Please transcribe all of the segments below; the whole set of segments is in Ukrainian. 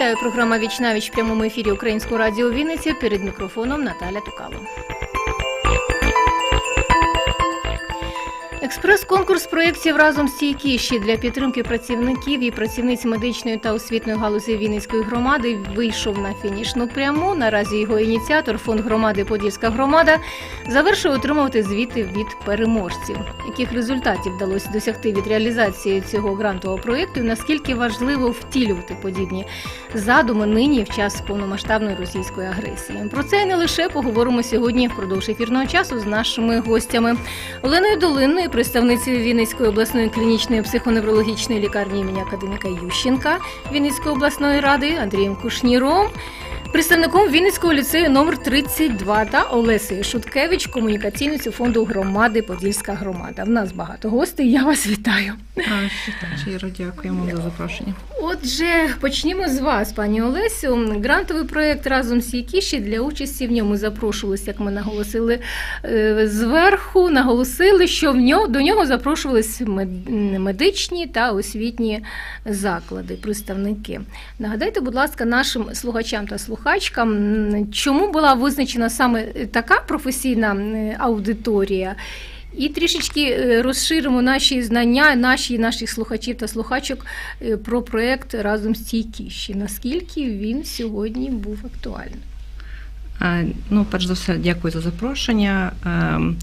Вітаю, програма «Вічнавіч» віч в прямому ефірі Українського радіо Вінниця. Перед мікрофоном Наталя Тукало. Експрес-конкурс проєктів разом стійкіші для підтримки працівників і працівниць медичної та освітньої галузі Вінницької громади вийшов на фінішну пряму. Наразі його ініціатор фонд громади Подільська громада завершує отримувати звіти від переможців. Яких результатів вдалося досягти від реалізації цього грантового проєкту? Наскільки важливо втілювати подібні задуми нині в час повномасштабної російської агресії? Про це і не лише поговоримо сьогодні впродовж ефірного часу з нашими гостями. Оленою Долинною, представницею Вінницької обласної клінічної психоневрологічної лікарні імені академіка Ющенка Вінницької обласної ради Андрієм Кушніром, представником Вінницького ліцею номер 32 та Олесею Шуткевич, комунікаційницю фонду громади Подільська громада. В нас багато гостей. Я вас вітаю. Щиро дякуємо за запрошення. Отже, почнімо з вас, пані Олесю. Грантовий проєкт разом стійкіші для участі в ньому запрошувалися, як ми наголосили е, зверху, наголосили, що в нього до нього запрошувалися мед- медичні та освітні заклади, представники. Нагадайте, будь ласка, нашим слухачам та слухачкам, чому була визначена саме така професійна аудиторія? І трішечки е, розширимо наші знання, наші наших слухачів та слухачок е, про проект разом стійкіші. Наскільки він сьогодні був актуальним? Е, Ну, перш за все, дякую за запрошення. Ем,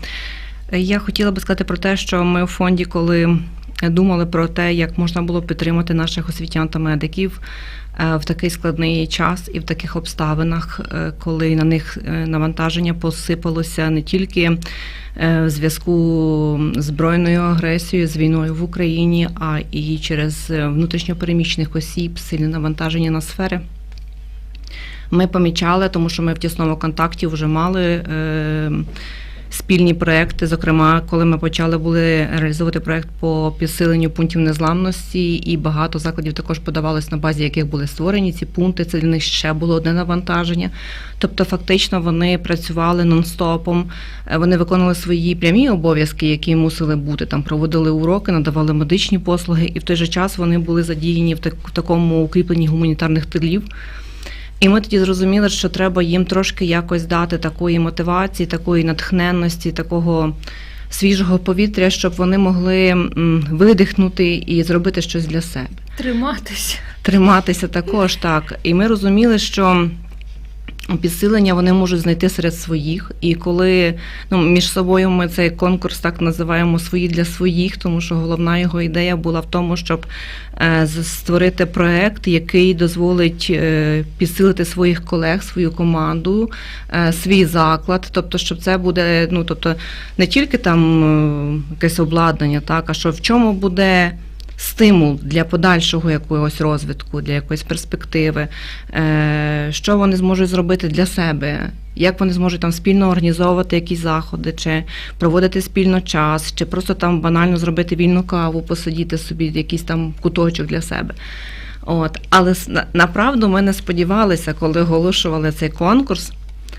Я хотіла би сказати про те, що ми у фонді, коли думали про те, як можна було підтримати наших освітян та медиків в такий складний час і в таких обставинах, е, коли на них е, навантаження посипалося не тільки е, в зв'язку з збройною агресією, з війною в Україні, а і через е, внутрішньопереміщених осіб, сильне навантаження на сфери. Ми помічали, тому що ми в тісному контакті вже мали е, спільні проекти. Зокрема, коли ми почали були реалізовувати проект по підсиленню пунктів незламності, і багато закладів також подавалось на базі, яких були створені ці пункти. Це для них ще було одне навантаження. Тобто, фактично, вони працювали нон-стопом, е, вони виконували свої прямі обов'язки, які мусили бути там, проводили уроки, надавали медичні послуги, і в той же час вони були задіяні в, так, в такому укріпленні гуманітарних тилів. І ми тоді зрозуміли, що треба їм трошки якось дати такої мотивації, такої натхненності, такого свіжого повітря, щоб вони могли видихнути і зробити щось для себе. Триматися. Триматися також так. І ми розуміли, що підсилення вони можуть знайти серед своїх. І коли ну, між собою ми цей конкурс так називаємо свої для своїх, тому що головна його ідея була в тому, щоб е, створити проект, який дозволить е, підсилити своїх колег, свою команду, е, свій заклад. Тобто, щоб це буде, ну тобто, не тільки там якесь обладнання, так, а що в чому буде стимул для подальшого якогось розвитку, для якоїсь перспективи, е, що вони зможуть зробити для себе, як вони зможуть там спільно організовувати якісь заходи, чи проводити спільно час, чи просто там банально зробити вільну каву, посидіти собі якийсь там куточок для себе. От. Але на- направду ми не сподівалися, коли оголошували цей конкурс,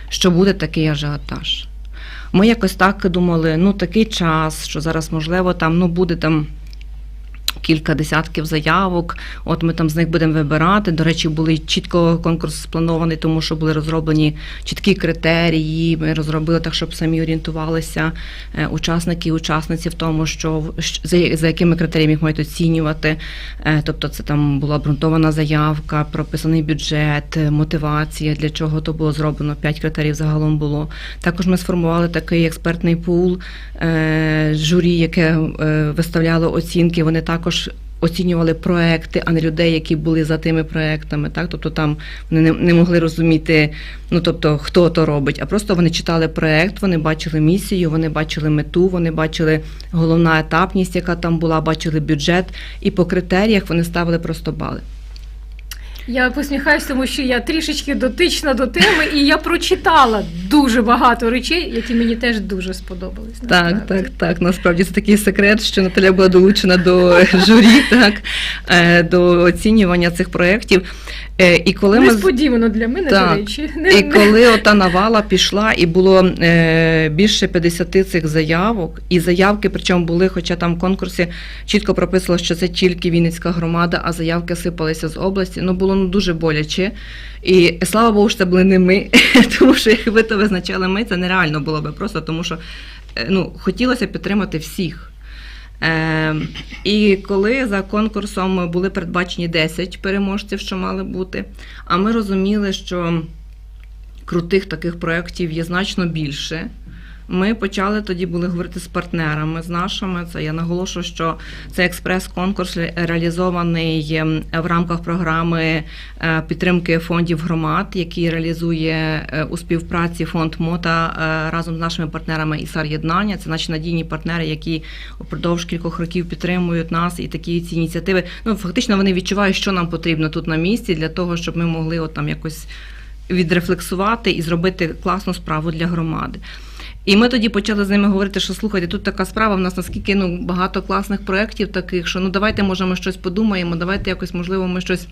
що буде такий ажіотаж. Ми якось так думали, ну такий час, що зараз можливо там ну буде там. Кілька десятків заявок, от ми там з них будемо вибирати. До речі, були чітко конкурс спланований, тому що були розроблені чіткі критерії. Ми розробили так, щоб самі орієнтувалися е, учасники і учасниці в тому, що за, якими критеріями їх мають оцінювати. Е, Тобто, це там була обґрунтована заявка, прописаний бюджет, е, мотивація, для чого то було зроблено. П'ять критеріїв загалом було. Також ми сформували такий експертний пул журі, яке виставляло оцінки. Вони також оцінювали проекти, а не людей, які були за тими проектами. Так, тобто там вони не, не могли розуміти, ну тобто хто то робить, а просто вони читали проект, вони бачили місію, вони бачили мету, вони бачили головна етапність, яка там була, бачили бюджет, і по критеріях вони ставили просто бали. Я посміхаюсь, тому що я трішечки дотична до теми, і я прочитала дуже багато речей, які мені теж дуже сподобались. Так, насправді. так, так. Насправді це такий секрет, що Наталя була долучена до журі, так, е, до оцінювання цих проєктів. Е, І коли ми Несподівано для мене, Так. до речі. І коли ота навала пішла, і було е, більше 50 цих заявок, і заявки, причому були, хоча там в конкурсі чітко прописано, що це тільки Вінницька громада, а заявки сипалися з області. Ну було ну дуже боляче. І слава Богу, що це були не ми, тому що якби то визначали ми, це нереально було би просто, тому що е, ну, хотілося підтримати всіх. Е, і коли за конкурсом були передбачені 10 переможців, що мали бути, а ми розуміли, що крутих таких проєктів є значно більше. Ми почали тоді були говорити з партнерами, з нашими. Це я наголошую, що це експрес-конкурс реалізований ем, в рамках програми е, підтримки фондів громад, який реалізує е, у співпраці фонд МОТА е, разом з нашими партнерами ІСАР Єднання. Це наші надійні партнери, які упродовж кількох років підтримують нас і такі ці ініціативи. Ну фактично вони відчувають, що нам потрібно тут на місці для того, щоб ми могли от там якось відрефлексувати і зробити класну справу для громади. І ми тоді почали з ними говорити, що слухайте, тут така справа, в нас наскільки ну, багато класних проєктів таких, що ну давайте, може, ми щось подумаємо, давайте якось, можливо, ми щось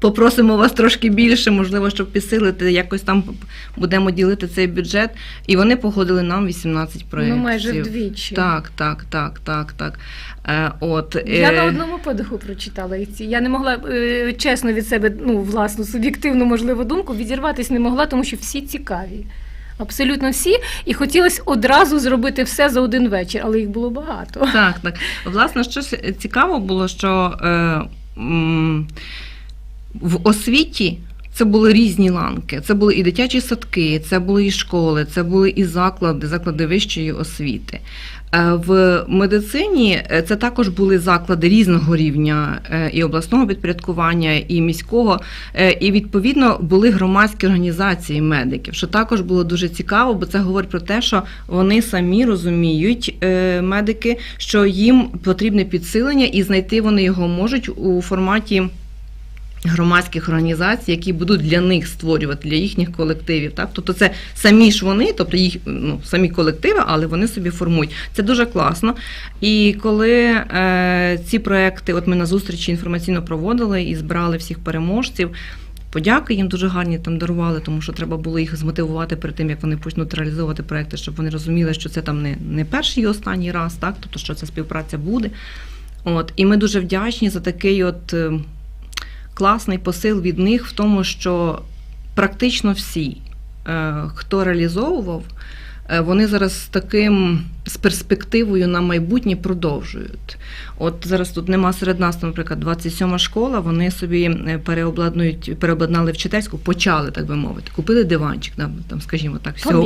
попросимо вас трошки більше, можливо, щоб підсилити, якось там будемо ділити цей бюджет. І вони погодили нам 18 проєктів. Ну, майже вдвічі. Так, так, так, так, так. Е, от, Я е, на одному подиху прочитала їх ці. Я не могла е, чесно від себе, ну, власну суб'єктивну, можливо, думку відірватися не могла, тому що всі цікаві. Абсолютно всі. І хотілося одразу зробити все за один вечір, але їх було багато. Так, так. Власне, щось цікаво було, що е, в освіті це були різні ланки. Це були і дитячі садки, це були і школи, це були і заклади, заклади вищої освіти. Е, В медицині е, це також були заклади різного рівня е, і обласного підпорядкування, і міського, і відповідно були громадські організації медиків, що також було дуже цікаво, бо це говорить про те, що вони самі розуміють медики, що їм потрібне підсилення, і знайти вони його можуть у форматі. Громадських організацій, які будуть для них створювати для їхніх колективів, так тобто це самі ж вони, тобто їх ну самі колективи, але вони собі формують. Це дуже класно. І коли е, ці проекти, от ми на зустрічі інформаційно проводили і збирали всіх переможців. Подяки їм дуже гарні там дарували, тому що треба було їх змотивувати перед тим, як вони почнуть реалізовувати проекти, щоб вони розуміли, що це там не, не перший і останній раз, так тобто, що ця співпраця буде. От і ми дуже вдячні за такий от е, класний посил від них в тому, що практично всі, е, хто реалізовував, вони зараз з таким з перспективою на майбутнє продовжують. От зараз тут нема серед нас, наприклад, 27 школа. Вони собі е, переобладнують, переобладнали вчительську, почали, так би мовити, купили диванчик, там, там скажімо так, всього,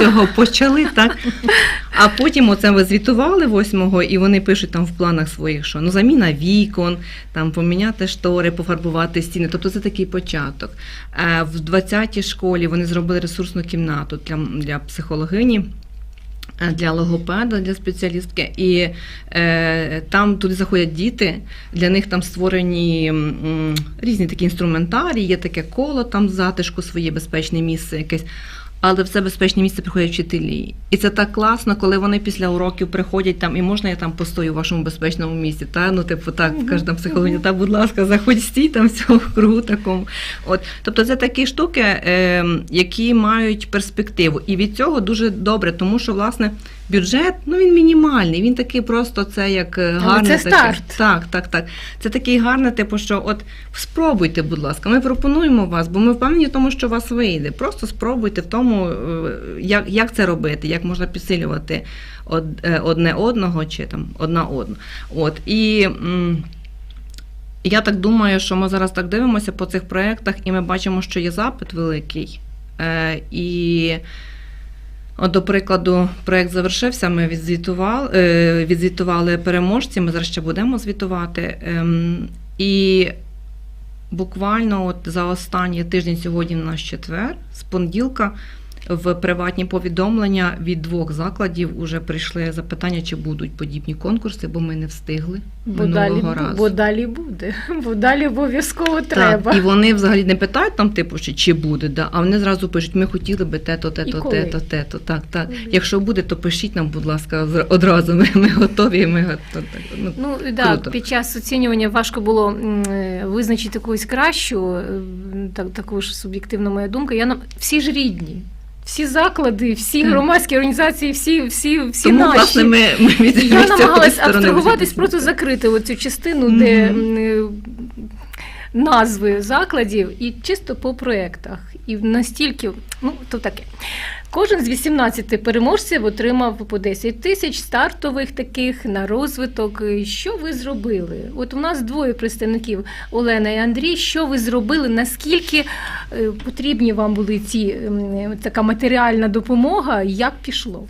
всього почали, так. А потім оце ви звітували 8-го, і вони пишуть там в планах своїх, що ну заміна вікон, там поміняти штори, пофарбувати стіни. Тобто це такий початок. Е, В 20-й школі вони зробили ресурсну кімнату для, для психологині. Е, Для логопеда, для спеціалістки, і е, там туди заходять діти. Для них там створені м, різні такі інструментарії, є таке коло, там затишку, своє безпечне місце якесь. Але в це безпечне місце приходять вчителі. І це так класно, коли вони після уроків приходять там, і можна я там постою в вашому безпечному місці. Та ну, типу, так каже там психологія, та будь ласка, заходь стій там в цьому кругу такому. От, тобто, це такі штуки, е, які мають перспективу. І від цього дуже добре, тому що власне бюджет ну він мінімальний. Він такий просто це як е, Але гарне це таке. старт. Так, так, так. Це такий гарний, типу, що от спробуйте, будь ласка, ми пропонуємо вас, бо ми впевнені в тому, що у вас вийде. Просто спробуйте в тому, е, як, як це робити, як можна підсилювати е, одне одного чи там одна одну. От і. я так думаю, що ми зараз так дивимося по цих проєктах, і ми бачимо, що є запит великий. Е, і до прикладу, проєкт завершився. Ми відзвітували, е, відзвітували переможці. Ми зараз ще будемо звітувати. Ем, І буквально от за останній тиждень, сьогодні у нас четвер, з понеділка, в приватні повідомлення від двох закладів вже прийшли запитання, чи будуть подібні конкурси, бо ми не встигли Бо далі, минулого бу- разу. бо далі буде, бо далі обов'язково треба. Так, і вони взагалі не питають там, типу, чи, чи буде, да, а вони зразу пишуть, ми хотіли би те-то, те-то, те-то, те-то. Так, так. Коли? Якщо буде, то пишіть нам, будь ласка, одразу. Ми, ми готові. Ми, го- то- так, ну, Ну да, Круто. під час оцінювання важко було е, визначити якусь кращу, е, так, таку ж суб'єктивна моя думка. Я нам всі ж рідні. Всі заклади, всі громадські організації, всі, всі, всі Тому, наші. власне, ми, ми Я намагалась абстрагуватись, просто закрити оцю частину, де назви закладів, і чисто по проєктах. І настільки, ну то таке. Кожен з 18 переможців отримав по 10 тисяч стартових таких на розвиток. Що ви зробили? От у нас двоє представників Олена і Андрій. Що ви зробили? Наскільки е, потрібні вам були ці така матеріальна допомога? Як пішло?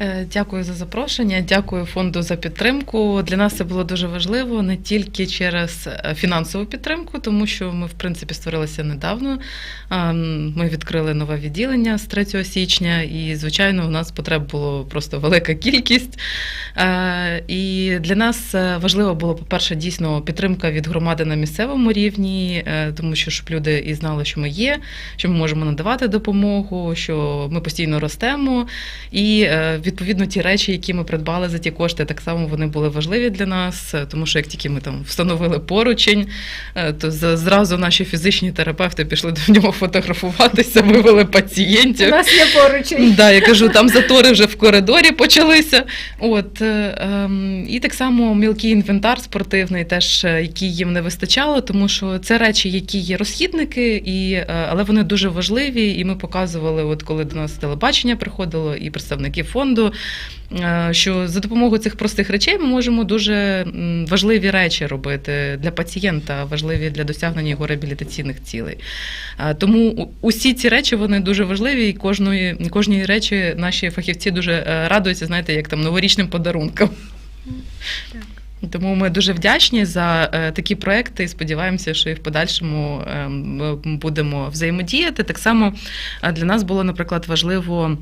Е, Дякую за запрошення, дякую фонду за підтримку. Для нас це було дуже важливо не тільки через е, фінансову підтримку, тому що ми, в принципі, створилися недавно. Ем, Ми відкрили нове відділення з 3 січня, і, звичайно, у нас потреб було просто велика кількість. Е, І для нас важливо було, по-перше, дійсно підтримка від громади на місцевому рівні, тому що щоб люди і знали, що ми є, що ми можемо надавати допомогу, що ми постійно ростемо. І відповідно ті речі, які ми придбали за ті кошти, так само вони були важливі для нас, е, тому що як тільки ми там встановили поручень, е, то зразу наші фізичні терапевти пішли до нього фотографуватися, вивели У пацієнтів. нас є поруч. Да, я кажу, там затори вже в коридорі почалися. От, е, ем, і так само мілкий інвентар спортивний, теж який їм не вистачало, тому що це речі, які є розхідники, і, але вони дуже важливі. І ми показували, от коли до нас телебачення приходило, і представники фонду, е, що за допомогою цих простих речей ми можемо дуже важливі речі робити для пацієнта, важливі для досягнення його реабілітаційних цілей. Е, Тому усі ці речі вони дуже важливі, і кожної кожній речі наші фахівці дуже е, радуються, знаєте, як там новорічним подарункам. Так. Тому ми дуже вдячні за такі проекти і сподіваємося, що і в подальшому е, ми будемо взаємодіяти. Так само для нас було, наприклад, важливо.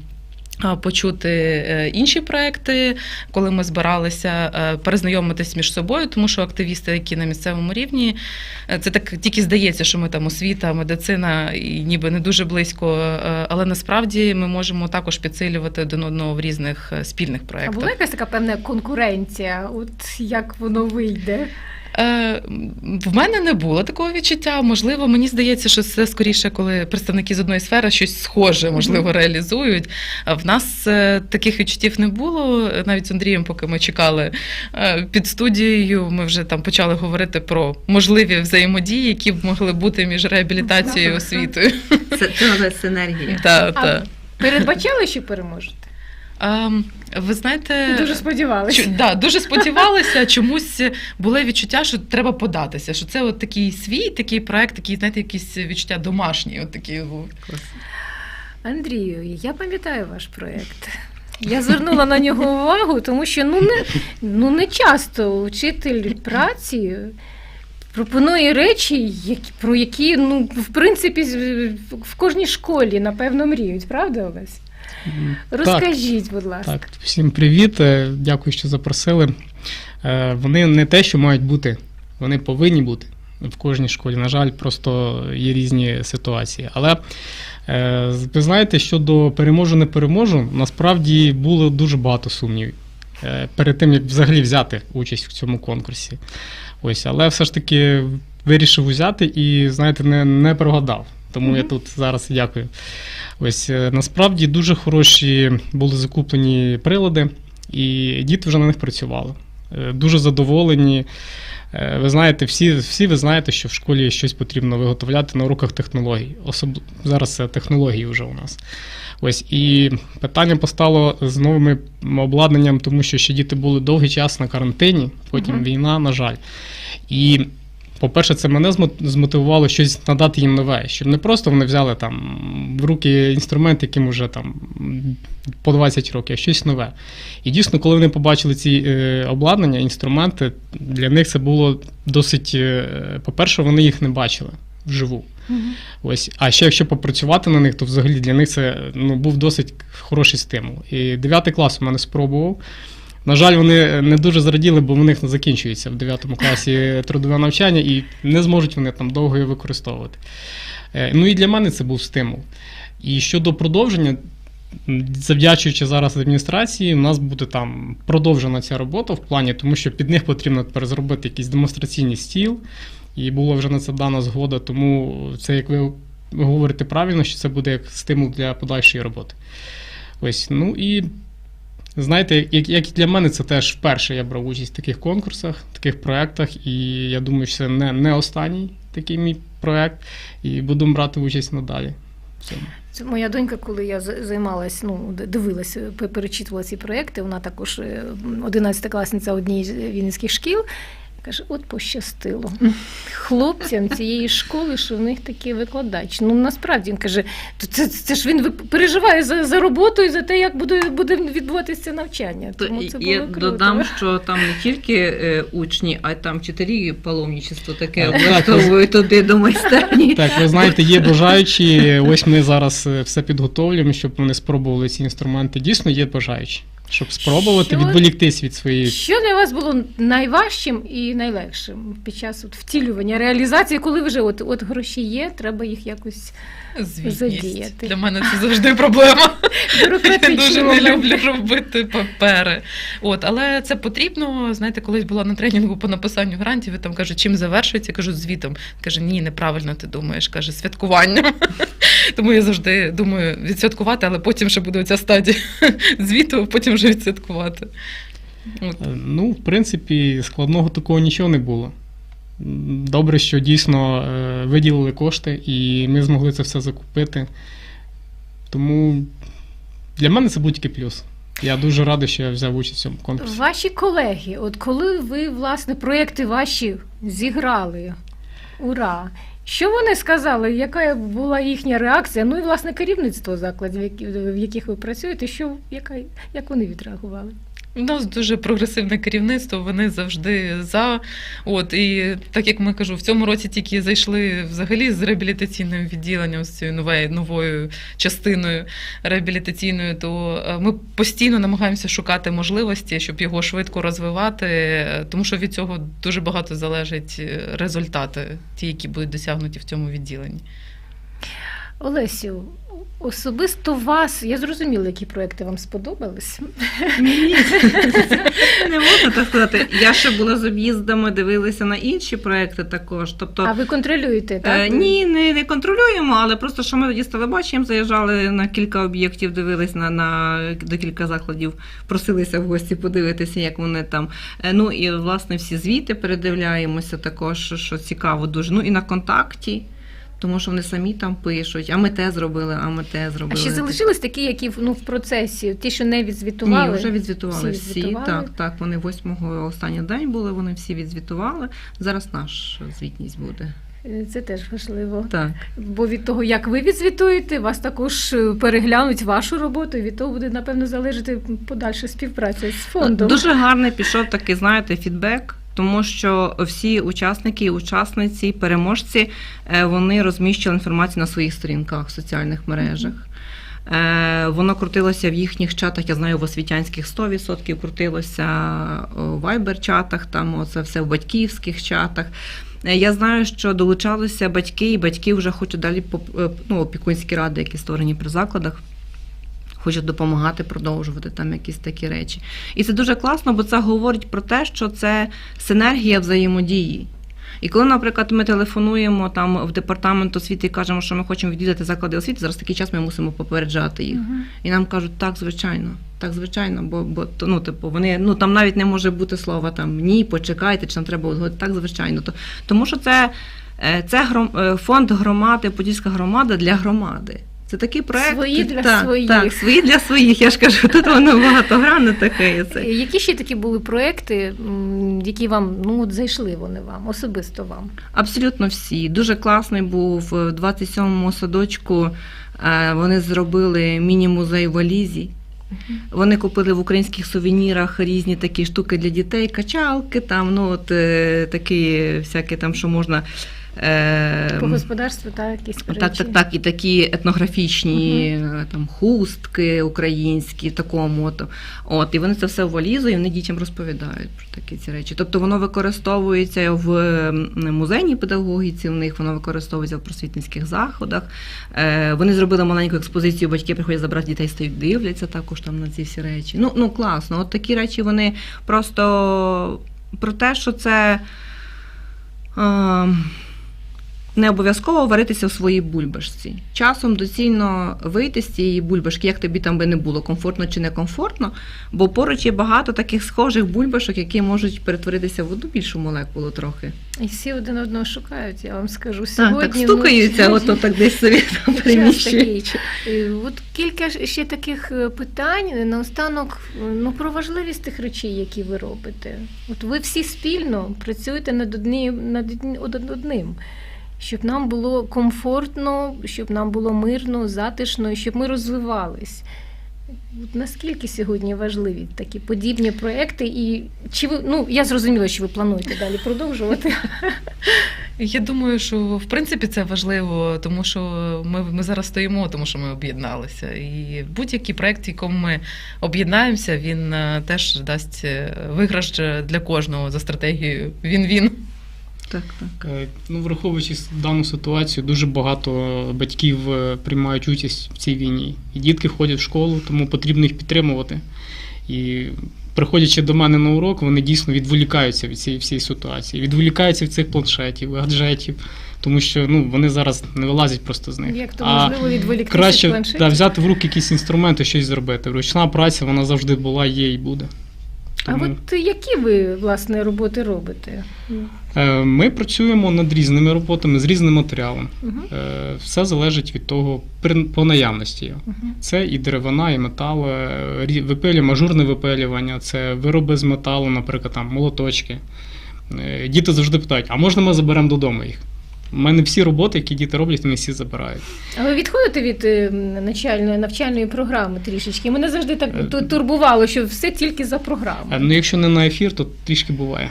Почути е, інші проекти, коли ми збиралися е, перезнайомитись між собою, тому що активісти, які на місцевому рівні, е, це так тільки здається, що ми там освіта, медицина і ніби не дуже близько, але насправді ми можемо також підсилювати один одного в різних спільних А проектах. була якась така певна конкуренція? От як воно вийде? Е, В мене не було такого відчуття. Можливо, мені здається, що це скоріше, коли представники з одної сфери щось схоже, можливо, реалізують. В нас е, таких відчуттів не було. Навіть з Андрієм, поки ми чекали е, під студією, ми вже там почали говорити про можливі взаємодії, які б могли бути між реабілітацією і освітою. Це, синергія. Та, А та. передбачали, що переможете? Ем, Ви знаєте, Дуже сподівалася. Чу- да, дуже сподівалися, чомусь було відчуття, що треба податися. Що це от такий свій, такий проект, такий, знаєте, якісь відчуття домашні. От такі. Андрію, я пам'ятаю ваш проєкт. Я звернула на нього увагу, тому що ну не, ну не часто вчитель праці пропонує речі, які, про які, ну, в принципі, з- в кожній школі, напевно, мріють, правда, Олесь? Розкажіть, будь ласка. Так, так, всім привіт. е, Дякую, що запросили. Е, Вони не те, що мають бути, вони повинні бути в кожній школі. На жаль, просто є різні ситуації. Але е, ви знаєте, щодо переможу, не переможу, насправді було дуже багато сумнівів перед тим, як взагалі взяти участь в цьому конкурсі. Ось, але все ж таки вирішив взяти і, знаєте, не, не прогадав. Тому я тут зараз дякую. Ось е, насправді дуже хороші були закуплені прилади, і діти вже на них працювали. Е, Дуже задоволені. Е, Ви знаєте, всі, всі ви знаєте, що в школі щось потрібно виготовляти на уроках технологій. Особ... Зараз це технології вже у нас. Ось і питання постало з новим обладнанням, тому що ще діти були довгий час на карантині, потім Мгм. війна, на жаль. І по-перше, це мене змо- змотивувало щось надати їм нове, щоб не просто вони взяли там в руки інструмент, яким вже там по 20 років, а щось нове. І дійсно, коли вони побачили ці е, обладнання, інструменти, для них це було досить. Е, по-перше, вони їх не бачили вживу. Ось, а ще якщо попрацювати на них, то взагалі для них це ну, був досить хороший стимул. І 9 клас у мене спробував. На жаль, вони не дуже зраділи, бо в них не закінчується в 9 класі трудове навчання і не зможуть вони там довго його використовувати. Е, Ну і для мене це був стимул. І щодо продовження, завдячуючи зараз адміністрації, у нас буде там продовжена ця робота в плані, тому що під них потрібно тепер якийсь демонстраційний стіл, і була вже на це дана згода. Тому це, як ви говорите правильно, що це буде як стимул для подальшої роботи. Ось, ну і знаєте, як, як і для мене, це теж вперше я брав участь в таких конкурсах, таких проєктах, і я думаю, що це не, не останній такий мій проєкт, і буду брати участь надалі. Це моя донька, коли я займалася, ну дивилася, дивилась, перечитувала ці проекти. Вона також е, 11-класниця однієї з вінницьких шкіл. Каже, от пощастило хлопцям цієї школи, що в них такий викладач. Ну насправді він каже, «То це, це ж він переживає за, за роботу і за те, як буде, буде відбуватися це навчання. Тому це я круто. додам, що там не тільки е, учні, а й там вчителі паломничество таке Так, облаштовують туди до майстерні. Так, ви знаєте, є бажаючі. Ось ми зараз е, все підготовлюємо, щоб вони спробували ці інструменти. Дійсно, є бажаючі, щоб спробувати Що? відволіктись від своєї. Що для вас було найважчим і найлегшим під час от втілювання, реалізації, коли вже от, от гроші є, треба їх якось Звітність. Задіяти. Для мене це завжди проблема. Я дуже не люблю робити папери. От, але це потрібно. Знаєте, колись була на тренінгу по написанню грантів, і там кажуть, чим завершується? Я кажу, звітом. Каже, ні, неправильно ти думаєш. Каже, святкуванням. Тому я завжди думаю відсвяткувати, але потім ще буде оця стадія звіту, потім вже відсвяткувати. От. Е, Ну, в принципі, складного такого нічого не було. Добре, що дійсно е, виділили кошти, і ми змогли це все закупити. Тому для мене це будь-який плюс. Я дуже радий, що я взяв участь в цьому конкурсі. Ваші колеги, от коли ви, власне, проекти ваші зіграли, ура! Що вони сказали? Яка була їхня реакція? Ну і власне керівництво закладів, в яких ви працюєте, що яка як вони відреагували? У нас дуже прогресивне керівництво, вони завжди за. От і так як ми кажу, в цьому році тільки зайшли взагалі з реабілітаційним відділенням, з цією новою, новою частиною реабілітаційною, то е, ми постійно намагаємося шукати можливості, щоб його швидко розвивати, тому що від цього дуже багато залежать е, результати, ті, які будуть досягнуті в цьому відділенні. Олесю, особисто вас, я зрозуміла, які проекти вам сподобались. Ні, не можна так сказати. Я ще була з об'їздами, дивилася на інші проекти також. Тобто, А ви контролюєте, так? Е, ні, не, не контролюємо, але просто що ми тоді з телебаченням заїжджали на кілька об'єктів, дивились на, на декілька закладів, просилися в гості подивитися, як вони там. Е, Ну і власне всі звіти передивляємося також, що цікаво дуже. Ну і на контакті. Тому що вони самі там пишуть, а ми те зробили, а ми те А зробили. ще залишились такі, які ну, в процесі, ті, що не відзвітували. Ні, вже відзвітували Всі всі. відзвітували? Так, так. Вони восьмого останній день були, вони всі відзвітували. Зараз наша звітність буде. Е, Це теж важливо. Так. Бо від того, як ви відзвітуєте, вас також е, переглянуть вашу роботу, і від того буде, напевно, залежати подальша співпраця з фондом. Дуже гарний пішов такий, знаєте, фідбек. Тому що всі учасники, учасниці, переможці е, вони розміщували інформацію на своїх сторінках в соціальних мережах. Е, Воно крутилося в їхніх чатах. Я знаю, в освітянських 100% крутилося в вайбер-чатах, там оце все в батьківських чатах. Е, Я знаю, що долучалися батьки, і батьки вже хочуть далі е, ну, опікунські ради, які створені при закладах. Хочуть допомагати продовжувати там якісь такі речі. І це дуже класно, бо це говорить про те, що це синергія взаємодії. І коли, наприклад, ми телефонуємо там в департамент освіти і кажемо, що ми хочемо відвідати заклади освіти, зараз такий час ми мусимо попереджати їх. Мгм. І нам кажуть, так, звичайно, так, звичайно, бо, бо ну, типу, вони ну там навіть не може бути слова там ні, почекайте, чи нам треба узгодити. Так, звичайно. То, тому що це, е, це гром, е, фонд громади, Подільська громада для громади. Це такий проект. Свої для так, своїх. Так, свої для своїх. Я ж кажу, тут воно багатогранне таке. Це. Які ще такі були проекти, які вам ну от зайшли вони вам, особисто вам? Абсолютно всі. Дуже класний був в 27-му садочку. е, Вони зробили міні-музей в Алізі. Вони купили в українських сувенірах різні такі штуки для дітей, качалки, там, ну от е, такі всякі там, що можна По господарству, так, якісь так, речі. так, так, і такі етнографічні е, там хустки українські, такому от. От, і вони це все в валізу, і вони дітям розповідають про такі ці речі. Тобто воно використовується в музейній педагогіці, в них воно використовується в просвітницьких заходах. Е, вони зробили маленьку експозицію, батьки приходять забрати дітей, стають, дивляться також там на ці всі речі. Ну, ну класно. От такі речі вони просто про те, що це. Е, не обов'язково варитися в своїй бульбашці. Часом доцільно вийти з цієї бульбашки, як тобі там би не було, комфортно чи некомфортно, бо поруч є багато таких схожих бульбашок, які можуть перетворитися в одну більшу молекулу трохи. І всі один одного шукають, я вам скажу. Сьогодні так стукаються, ну, ото так десь собі там. Е, От кілька ще таких е, питань наостанок е, ну, про важливість тих речей, які ви робите. От ви всі спільно працюєте над одним, над од- одним. Щоб нам було комфортно, щоб нам було мирно, затишно, щоб ми розвивались. От наскільки сьогодні важливі такі подібні проекти? І чи ви ну я зрозуміла, що ви плануєте далі продовжувати? Я думаю, що в принципі це важливо, тому що ми, ми зараз стоїмо, тому що ми об'єдналися. І будь-який проект, якому ми об'єднаємося, він е, теж дасть е, виграш для кожного за стратегією. Він-він. Так, так. Е, Ну, враховуючи дану ситуацію, дуже багато батьків е, приймають участь в цій війні. І дітки ходять в школу, тому потрібно їх підтримувати. І приходячи до мене на урок, вони дійсно відволікаються від цієї всієї ситуації, відволікаються від цих планшетів, гаджетів, тому що ну, вони зараз не вилазять просто з них. Як то А можливо відволіктися від Краще планшетів? да, взяти в руки якісь інструменти, щось зробити. Ручна праця вона завжди була, є і буде. А Тому- от які ви власне роботи робите? Е, Ми працюємо над різними роботами з різним матеріалом. Угу. Все залежить від того по наявності. Угу. Це і деревина, і метал, е, рі- випилювання, випилювання, це вироби з металу, наприклад, там молоточки. Діти завжди питають, а можна ми заберемо додому їх? У мене всі роботи, які діти роблять, вони всі забирають. А ви відходите від е, начальної навчальної програми трішечки? Мене завжди так Е, ту- турбувало, що все тільки за Е. Ну, якщо не на ефір, то трішки буває.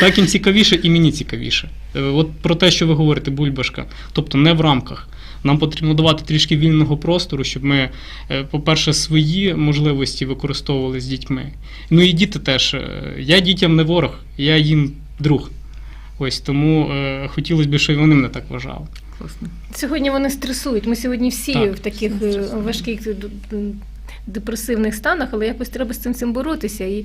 Так їм цікавіше і мені цікавіше. Е, От про те, що ви говорите, бульбашка, тобто не в рамках. Нам потрібно давати трішки вільного простору, щоб ми, е, по-перше, свої можливості використовували з дітьми. Ну і діти теж. Е, Я дітям не ворог, я їм друг. Ось тому е, хотілося б, щоб вони мене так вважали. Класно. Сьогодні вони стресують. Ми сьогодні всі Так, в таких е, важких депресивних станах, але якось треба з цим цим боротися і,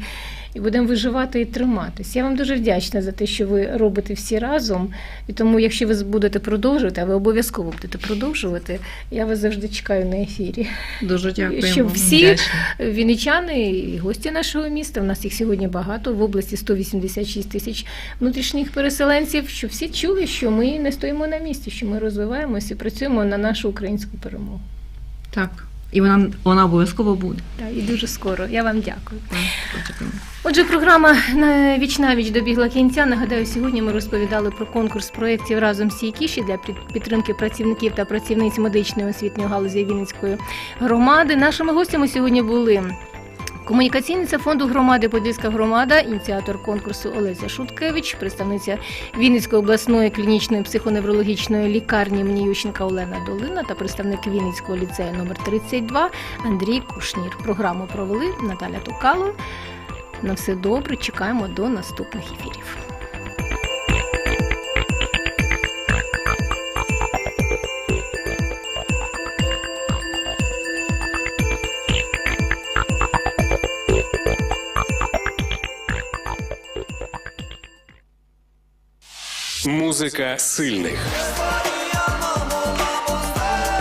і будемо виживати і триматись. Я вам дуже вдячна за те, що ви робите всі разом. І тому, якщо ви будете продовжувати, а ви обов'язково будете продовжувати, я вас завжди чекаю на ефірі. Дуже дякуємо. Щоб всі Вдячна. Вінничани і гості нашого міста. У нас їх сьогодні багато. В області 186 тисяч внутрішніх переселенців. Щоб всі чули, що ми не стоїмо на місці, що ми розвиваємося і працюємо на нашу українську перемогу. Так. І вона, вона обов'язково буде. Так, і дуже скоро. Я вам дякую. Отже, програма на віч на віч добігла кінця. Нагадаю, сьогодні ми розповідали про конкурс проєктів разом сійкіші для під- підтримки працівників та працівниць медичної освітньої галузі Вінницької громади. Нашими гостями сьогодні були. Комунікаційниця фонду громади Подільська громада, ініціатор конкурсу Олеся Шуткевич, представниця Вінницької обласної клінічної психоневрологічної лікарні імені Ющенка Олена Долина та представник Вінницького ліцею номер 32 Андрій Кушнір. Програму провели Наталя Тукало. На все добре, чекаємо до наступних ефірів. Музика сильних.